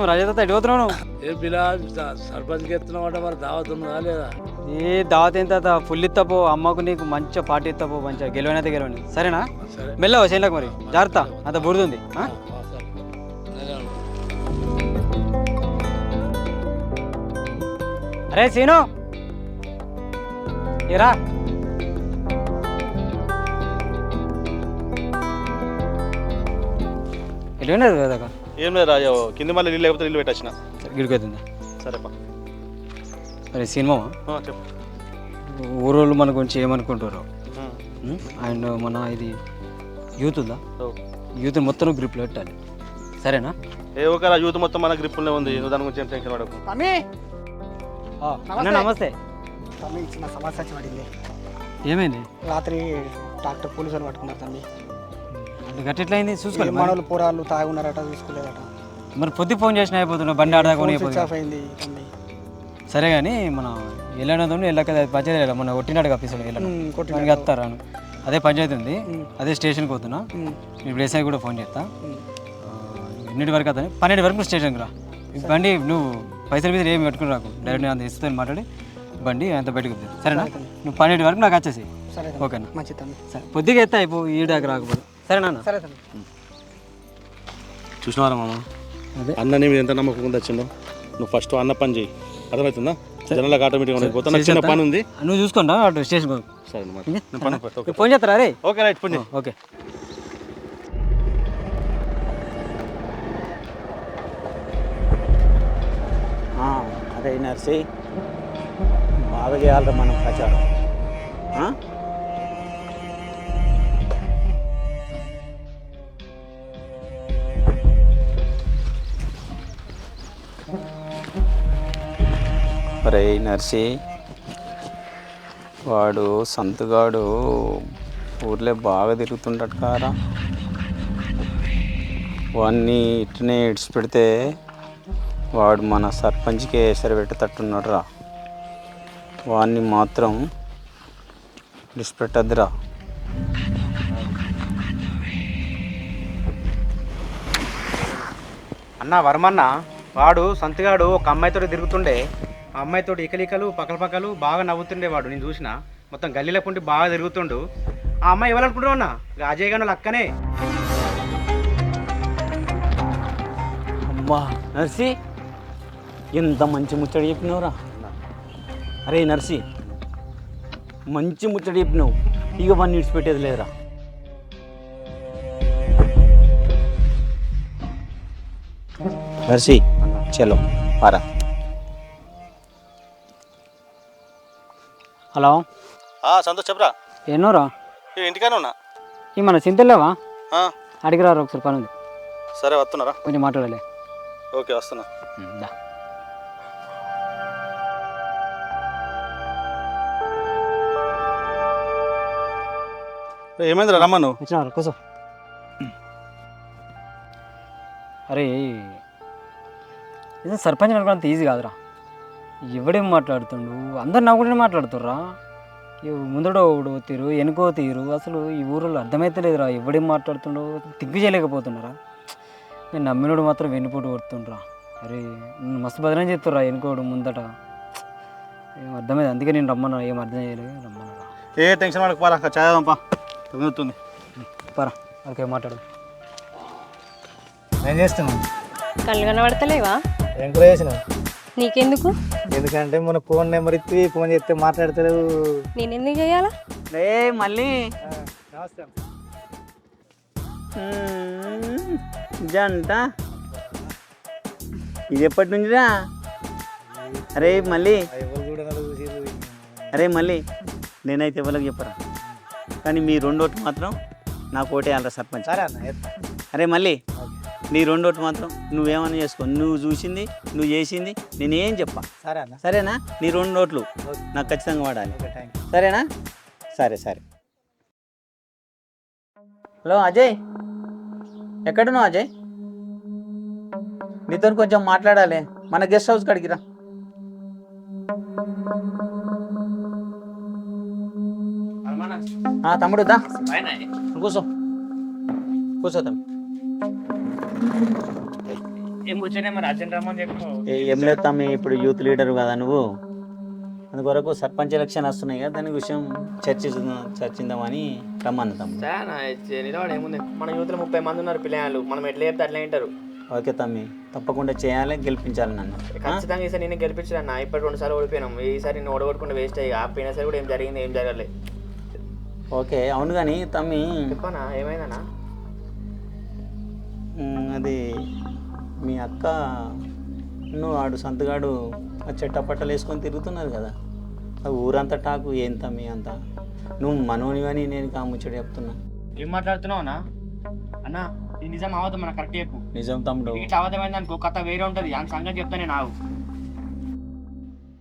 రజత ఎటు పోతున్నావు నువ్వు? ఏ పిల్ల సర్పంచ్కి ఎత్తున్నావు మరి దావత్ ఉన్నదా లేదా? ఏ దావత్ తా- ఫుల్ ఇత్తపో అమ్మకు నీకు మంచిగా పార్టీ ఇత్తపో మంచిగా గెలవనైతే గెలవని. సరేనా? సరే. మెల్లవ చేయలేక మరి. జాగ్రత్త అంత బురదుంది. అరే సీను! ఏరా? ఎటు కదా ఏం లేదు రాజా కింద మళ్ళీ నీళ్ళు లేకపోతే నీళ్ళు పెట్టచ్చిన. గిడిపోతుందా సరేపా. అరే సినిమా? చెప్పు. ఊరోళ్ళు మన గురించి ఏమనుకుంటారు. అండ్ మన ఇది యూత్ ఉందా. యూత్ మొత్తం గ్రిప్లో పెట్టాలి. సరేనా? ఏ ఒక యూత్ మొత్తం మన గ్రిప్పులనే ఉంది. దాని గురించి ఏం టెన్షన్ పడకు. నమస్తే. చిన్న సమస్య వచ్చి పడింది ఏమైంది? రాత్రి డాక్టర్ పోలీసులు పట్టుకున్నారు తమ్మి. అంటే గట్టెట్లయింది చూసుకోవాలి మరి. మనోళ్ళు పోరాళ్ళు తాగి ఉన్నారట చూసుకోలేదట. మరి పొద్దు ఫోన్ చేసిన అయిపోతున్నా బండి ఆడదాకొని అయింది తమ్మి సరే కానీ మన వెళ్ళడం వెళ్ళక పంచాయతీ వెళ్ళాం మన ఒట్టినాడు కప్పిస్తాడు వెళ్ళడం కొట్టినాడు. వస్తారాను అదే పంచాయతీ ఉంది. అదే స్టేషన్కి పోతున్నా. ఇప్పుడు ఎస్ఐ కూడా ఫోన్ చేస్తా. ఎన్నింటి వరకు అతను? పన్నెండు వరకు స్టేషన్కి రా. బండి నువ్వు పైసల మీద ఏమి పెట్టుకుని రాకు. డైరెక్ట్ అంత ఇస్తాను మాట్లాడి బండి అంత బయటకు సరేనా? నువ్వు పన్నెండు వరకు నాకు వచ్చేసి. ఓకేనా? సరే. పొద్దుగా ఎత్తా అయిపో ఈ దాకా రాకపోతే. సరేనా అన్న? సరే తమ్మి చూసినారా మామ? అదే. అన్న నీ మీద ఎంత నమ్మకం ఉందో వచ్చిందో నువ్వు ఫస్ట్ అన్న పని చేయి. అర్థమవుతుందా? జనాలకు ఆటోమేటిక్గా ఉండదు పోతే నాకు చిన్న పని ఉంది. నువ్వు చూసుకోండి అటు స్టేషన్. సరే మరి నేను పని పోతా. ఓకే ఫోన్ చేస్తారా రే. ఓకే. రైట్ పని చేయి. ఓకే. ఆ, అదే నర్సి. బాగా చేయాలి మనం ప్రచారం. రే నర్సి. వాడు సంతుగాడు. ఊర్లే బాగా తిరుగుతుండట కారా. వాడిని ఇట్లనే ఇడిచిపెడితే వాడు మన సర్పంచ్కి ఎసరు పెట్టేటట్టున్నాడు రా వాడిని మాత్రం ఇడిచిపెట్టద్దురా అన్న వర్మన్న వాడు సంతగాడు ఒక అమ్మాయితో తిరుగుతుండే. ఆ అమ్మాయితో ఇకలికలు పక్కల పక్కలు బాగా నవ్వుతుండే వాడు నేను చూసిన. మొత్తం గల్లీలో పుంటి బాగా తిరుగుతుండు. ఆ అమ్మాయి ఇవ్వాలనుకుంటున్నావు అన్న? అజయ్ గాను లక్కనే అబ్బా నర్సి ఎంత మంచి ముచ్చట చెప్పినావురా. అరే నర్సి మంచి ముచ్చట చెప్పినావు. ఇక వాడిని విడిచిపెట్టేది లేదురా. నర్సి చలో పారా. హలో. సంతోష్ చెప్పరా. ఎన్నోరా ఇంటికానే ఉన్నా. ఈ మన చింతలేవా ఆ, అడిగి రారు ఒకసారి పని ఉంది సరే వస్తున్నారా కొంచెం మాట్లాడాలి. ఓకే వస్తున్నా. దా. ఏమైందిరా రమ్మా నువ్వు వచ్చినారు? కూర్చో అరే ఇది సర్పంచ్ అనుకున్న అంత ఈజీ కాదురా. ఎవడేం మాట్లాడుతుండు? అందరు నవ్వుకుంటే మాట్లాడుతుర్రా? ముందడో ఒకడు తీరు వెనుకో తీరు అసలు ఈ ఊరిలో అర్థమైతలేదురా ఎవడేం మాట్లాడుతుండో తిగ్గు చేయలేకపోతున్నారా? నేను నమ్మినోడు మాత్రం వెన్నుపోటు కొడుతుండ్రా. అరే మస్తు బదనం చేస్తుర్రా వెనుకోడు ముందట. ఏం అర్థమైంది? అందుకే నేను రమ్మన్నా ఏం అర్థం చేయలేదు. రమ్మన్నారా ఏ టెన్షన్ పడకు పారా చదవంపా పరా ఓకే మాట్లాడు. ఏం చేస్తున్నావు? కళ్ళు కనబడతలేవా? ఏం కూడా చేసినావు? నీకెందుకు? ఎందుకంటే మన ఫోన్ నెంబర్ ఇచ్చి ఫోన్ చేస్తే మాట్లాడతలేవు. నేను ఎందుకు చేయాలా? రే మళ్ళీ. నమస్తే. జంట. ఇది ఎప్పటి నుంచిరా? అరే మళ్ళీ. అరే మళ్ళీ. నేనైతే ఎవరికి చెప్పరా? కానీ మీ రెండోటి మాత్రం నాకు ఓటేయాలరా సర్పంచ్. సరే అన్న ఎత్తా. అరే మళ్ళీ. నీ రెండోటి మాత్రం నువ్వేమన్నా చేసుకో. నువ్వు చూసింది నువ్వు చేసింది నేనేం చెప్పా. సరే అన్న సరేనా? నీ రెండు నోట్లు ఓకే. నాకు ఖచ్చితంగా వాడాలి. సరేనా? సరే సరే. హలో అజయ్. ఎక్కడున్నావు అజయ్? నీతో కొంచెం మాట్లాడాలి. మన గెస్ట్ హౌస్ కాడికి రా. ఆ, తమ్ముడు దా. కూర్చో. కూర్చో తమ్ముడు. ఏం కూర్చొని మరి అర్జెంట్ రమ్మని చెప్పు. ఏ- లేదు తమ్మి ఇప్పుడు యూత్ లీడర్ కదా నువ్వు. అందుకొరకు సర్పంచ్ ఎలక్షన్ వస్తున్నాయి కదా దాని విషయం చర్చించుదాం చర్చిందామని రమ్మన్న తమ్మి. నిలబడి ఏముంది? మన యూత్లో ముప్పై మంది ఉన్నారు పిల్లలు మనం ఎట్లా చెప్తే అట్లా వింటారు ఓకే తమ్మి తప్పకుండా చేయాలి గెలిపించాలి నన్ను? ఖచ్చితంగా ఈసారి నేను గెలిపించాను ఇప్పటి రెండు సార్లు ఓడిపోయినాం. ఈసారి నేను ఓడగొట్టుకుంటే వేస్ట్ అయ్యి ఆ పోయిన సారి కూడా ఏం జరిగింది ఏం జరగలేదు ఓకే అవును కానీ తమ్మి చెప్పనా ఏమైందన్నా? అది మీ అక్క నువ్వు ఆడు సంతగాడు ఆ చెట్టపట్టలు వేసుకొని తిరుగుతున్నారు కదా. ఆ ఊరంతా టాకు ఏం తమ్మి అంత? నువ్వు మనోనివని నేను కా ముచ్చట చెప్తున్నా. ఏం మాట్లాడుతున్నావు అన్నా? ఇది నిజం అవద్దు మన కరెక్ట్ చెప్పు. నిజం తమ్ముడు. ఇట్లా అవద్దమైంది అనుకో కథ వేరే ఉంటుంది. అని సంగతి చెప్తానే నాకు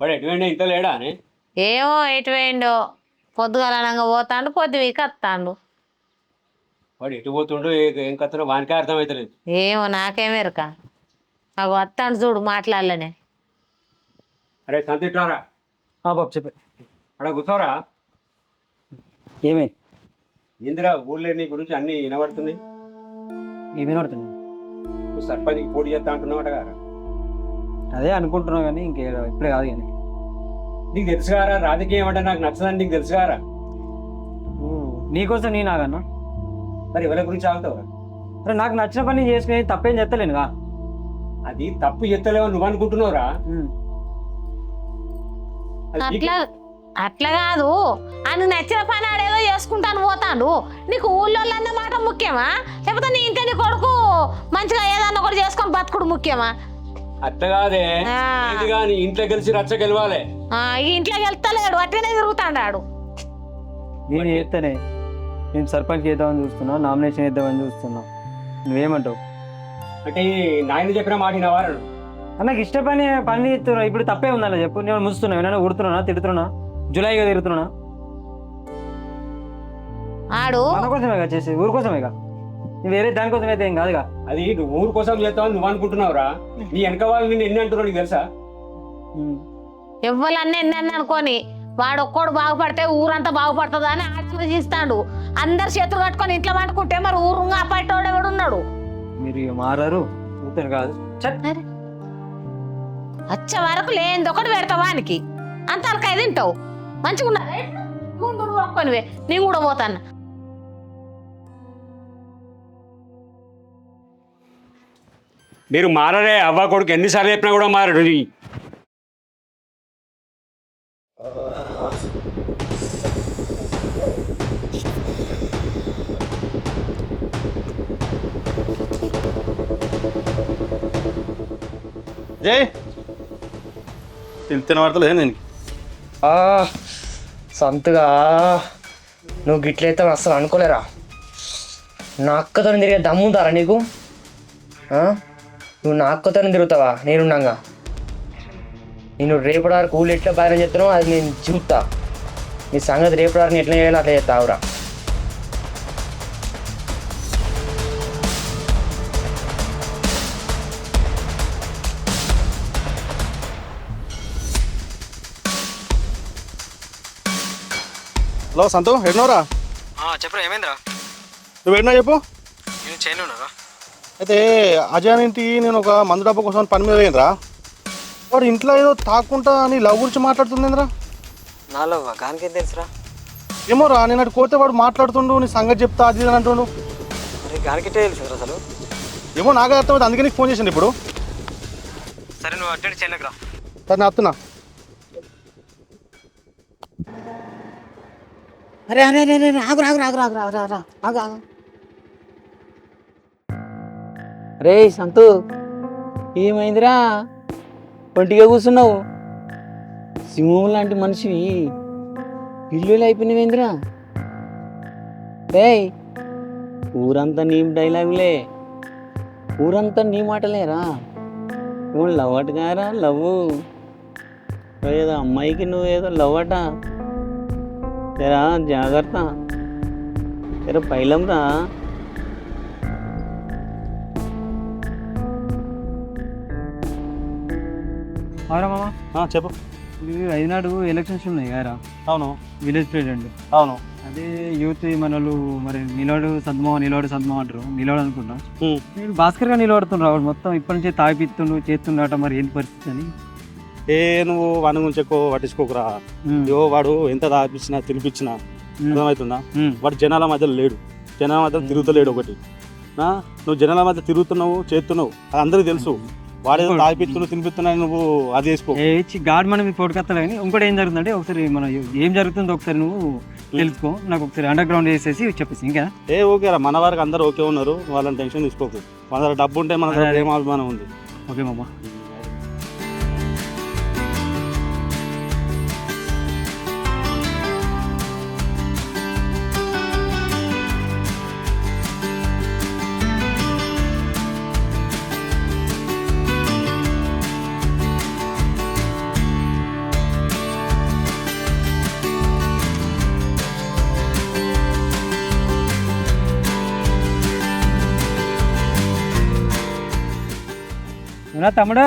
వాడు ఎటువంటి ఇంత లేడా అని? ఏమో ఎటు పోయిండో. పొద్దుగలనంగా పోతాండు పొద్దు వీక్ వస్తాండు. వాడు ఎటు పోతుండో ఏ- కథనో వానికే అర్థమవుతలేదు ఏమో నాకేమెరక నాకు వస్తాడు చూడు మాట్లాడలేనే. అరే సంతిట్రారా ఆ బాబు చెప్పే. అక్కడ కూర్చోరా? ఏమైంది ఇందిరా ఊళ్ళో నీ గురించి అన్ని వినబడుతుంది ఏమేమి పడుతుంది నువ్వు సర్పంచ్కి పోటీ చేస్తా అంటున్నావు కదా అదే అనుకుంటున్నావు కానీ ఇంకే ఇప్పుడే కాదు కానీ. నీకు తెలుసు కారా రాజకీయం అంటే నాకు నచ్చదని నీకు తెలుసు కారా నీకోసం నేను ఆగన్నా మరి ఎవరి గురించి ఆగుతావు అరే నాకు నచ్చిన పని చేసుకుని తప్పేం చెత్తలేనుగా అది తప్పు ఎత్తలేవో నువ్వు అనుకుంటున్నావురా? అది అట్లా అట్లా కాదు. అని నచ్చిన పని ఆడేదో చేసుకుంటాను పోతాడు నీకు ఊళ్ళో అన్న మాట ముఖ్యమా? లేకపోతే నీ ఇంటి నీ కొడుకు మంచిగా ఏదన్నా ఒకటి చేసుకొని బతుకుడు ముఖ్యమా? అట్ట కాదే. ఆ. ఇది కానీ ఇంట్లో గెలిచి రచ్చ గెలవాలి. ఆ, ఈ ఇంట్లోకి వెళ్తలేడు అట్లనే తిరుగుతాడు నేను చేస్తేనే నేను సర్పంచ్ చేద్దామని చూస్తున్నా నామినేషన్ చేద్దామని చూస్తున్నా. నువ్వేమంటావు? అంటే నాయన చెప్పిన మాట వినవారు నాకు ఇష్ట పని పని చేస్తున్నా ఇప్పుడు తప్పే ఉందన్న చెప్పు. నేను ముస్తున్నా ఏమైనా ఉడుతున్నా తిడుతున్నా జులైగా తిరుగుతున్నా ఆడు. మన కోసమేగా చేసి ఊరి కోసమేగా? వేరే దానికోసం అయితే ఏం కాదుగా? అది నువ్వు ఊరు కోసం చేస్తావని నువ్వు అనుకుంటున్నావురా. నీ వెనక వాళ్ళు నిన్ను ఎన్ని అంటున్నావు నీకు తెలుసా? ఎవ్వలన్నీ ఎన్ని అనుకొని వాడు ఒక్కడు బాగుపడితే ఊరంతా బాగుపడుతుందా అని ఆలోచిస్తాడు అందరు చేతులు కట్టుకొని ఇంట్లో పట్టుకుంటే మరి ఊరు అప్పటోడు ఎవడు ఉన్నాడు? మీరు ఇక మారారు? కాదు. చట్ వచ్చే వరకు లేనిది ఒకటి పెడతావు వానికి అంతలకాయ తింటావు. మంచిగా ఒక్కనివే నేను కూడా పోతాను. మీరు మారరే అవ్వ కొడుకు ఎన్నిసార్లు చెప్పినా కూడా మారడు. అజయ్ జై తిన వార్తలేదు దీనికి? సంతగా. నువ్వు గిట్లయితే అసలు అనుకోలేరా? నా అక్కతో తిరిగే దమ్ముతారా నీకు? నువ్వు నా అక్కతో తిరుగుతావా నేనున్నాగా నేను రేపటి వరకు ఊళ్ళు ఎట్లా బయట చెప్తున్నావు అది నేను చూపుతా నీ సంగతి రేపటి వరకు ఎట్లా చేయాలో అట్లా చేస్తావురా హలో సంతు ఎన్నోరా చెప్పరా ఏమైందిరా? నువ్వు ఎన్నో చెప్పు. నేను చేయను ఉన్నారా? అయితే అజయ్ ఇంటి నేను ఒక మందు డబ్బా కోసం పని మీద పోయినరా వాడు ఇంట్లో ఏదో తాకుంటా అని లవ్ గురించి మాట్లాడుతుందిరా నాలో గానికేం తెలుసురా? ఏమో రా నేను అటు కోతే వాడు మాట్లాడుతుండు నీ సంగతి చెప్తా అది అని అంటుండు. మరి గానికిటే తెలుసు అసలు? ఏమో నాకే అర్థమైంది అందుకే నీకు ఫోన్ చేసిండు ఇప్పుడు. సరే నువ్వు అడ్డెంట్ చేయనకరా సరే నేను వస్తున్నా అరే అరే అరే అరే ఆగు ఆగు ఆగు ఆగు ఆగు ఆగు ఆగు ఆగు. రే సంతు ఏమైందిరా? ఒంటిగా కూర్చున్నావు. సింహం లాంటి మనిషివి. పిల్లులు అయిపోయినవేందిరా? రే ఊరంతా నీ డైలాగులే. ఊరంతా నీ మాటలేరా? నువ్వు లవ్ అటగారా లవ్ ఏదో అమ్మాయికి నువ్వు ఏదో లవ్ అటా? తెరా జాగ్రత్త తెర పైలం రా అవునా మామ? చెప్పు। అయినాడు ఎలక్షన్స్ ఉన్నాయి కదా అవును. Village president. అవును. అదే యూత్ మన వాళ్ళు మరి నిలవడు సద్మో నిలవడు సద్మో అంటారు. నిలవడు అనుకుంటా. వీడు భాస్కర్గా నిలబడుతుండ్రు. వాడు మొత్తం ఇప్పటి నుంచే తాగిపిస్తుండు చేస్తుండట మరి ఏంటి పరిస్థితి అని. ఏ నువ్వు వాని గురించి ఎక్కువ పట్టించుకోకురా. యో వాడు ఎంత తాపించినా తినిపించినా అర్థమవుతుందా. వాడు జనాల మధ్యలో లేడు. జనాల మధ్యలో తిరుగుతలేడు ఒకటి? నువ్వు జనాల మధ్య తిరుగుతున్నావు చేస్తున్నావు అది అందరికీ తెలుసు. వాడేదో తాగిపిస్తున్నావు తినిపిస్తున్నావు నువ్వు అది ఇచ్చి గాడ్ మనం పోటుకొస్తాడు కానీ ఇంకోటి ఏం జరుగుతుందంటే ఒకసారి మన ఏం జరుగుతుందో ఒకసారి నువ్వు తెలుసుకో. నాకు ఒకసారి అండర్ గ్రౌండ్ వేసేసి చెప్పేసి ఇంకా? ఏ ఓకేరా మన వారికి అందరు ఓకే ఉన్నారు. వాళ్ళని టెన్షన్ తీసుకోకు. మన దగ్గర డబ్బు ఉంటే మన దగ్గర ఏం అభిమానం ఉంది. ఓకే మామ. ఏమన్నా తమ్ముడు.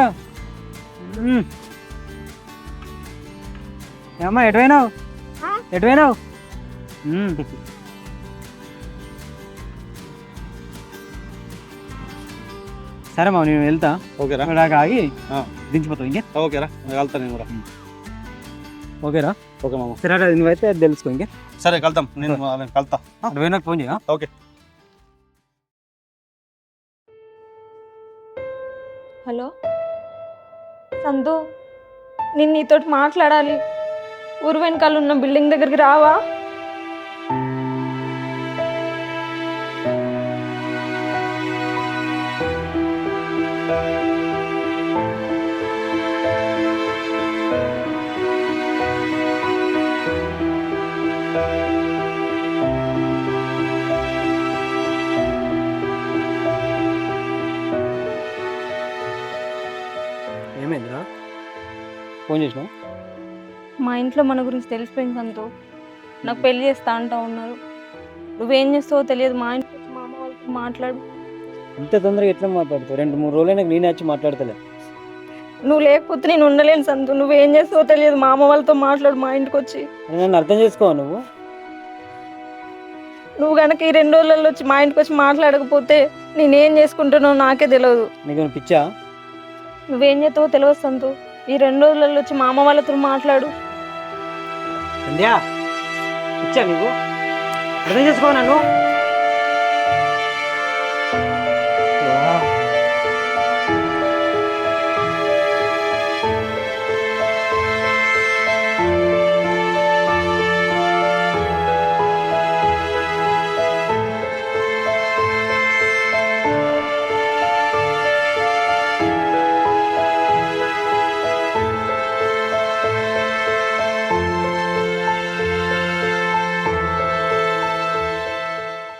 ఏమ్మా ఎటువైనావు ఎటువైనావు. సరే మా నేను వెళ్తా. ఓకేరా ఇక్కడ ఆగి ఆ. దించిపోతావు ఇంకే? ఓకేరా నేను వెళ్తాను నేను కూడా. ఓకేరా ఓకే మామ. సరే నువ్వైతే అది తెలుసుకో ఇంకే? సరే కలుద్దాం. నేను కలుతా. పోయినాక ఫోన్ చేయ ఓకే. హలో? సందు నేను నీతోటి మాట్లాడాలి. ఊరు వెనకాల ఉన్న బిల్డింగ్ దగ్గరికి రావా? ఫోన్ చేసినావు? మా ఇంట్లో మన గురించి తెలిసిపోయింది సంతు. నాకు పెళ్ళి చేస్తా అంటా ఉన్నారు. నువ్వేం చేస్తావో తెలియదు. మా ఇంట్లో మా అమ్మ వాళ్ళతో మాట్లాడు. ఇంత తొందరగా ఎట్లా మాట్లాడుతావు? రెండు మూడు రోజులైనా నేనే వచ్చి మాట్లాడతలే. నువ్వు లేకపోతే నేను ఉండలేను సంతు. నువ్వేం చేస్తావో తెలియదు. మా అమ్మ వాళ్ళతో మాట్లాడు మా ఇంటికి వచ్చి. నన్ను అర్థం చేసుకోవా నువ్వు? నువ్వు కనుక ఈ రెండు రోజులలో వచ్చి మా ఇంటికి వచ్చి మాట్లాడకపోతే నేనేం చేసుకుంటున్నావు నాకే తెలియదు నీకు పిచ్చా? నువ్వేం చేస్తావో తెలియదు సంతు. ఈ రెండు రోజులలో వచ్చి మా అమ్మ వాళ్ళతో మాట్లాడు. సంధ్యా పిచ్చా నీకు? అర్థం చేసుకో నన్ను.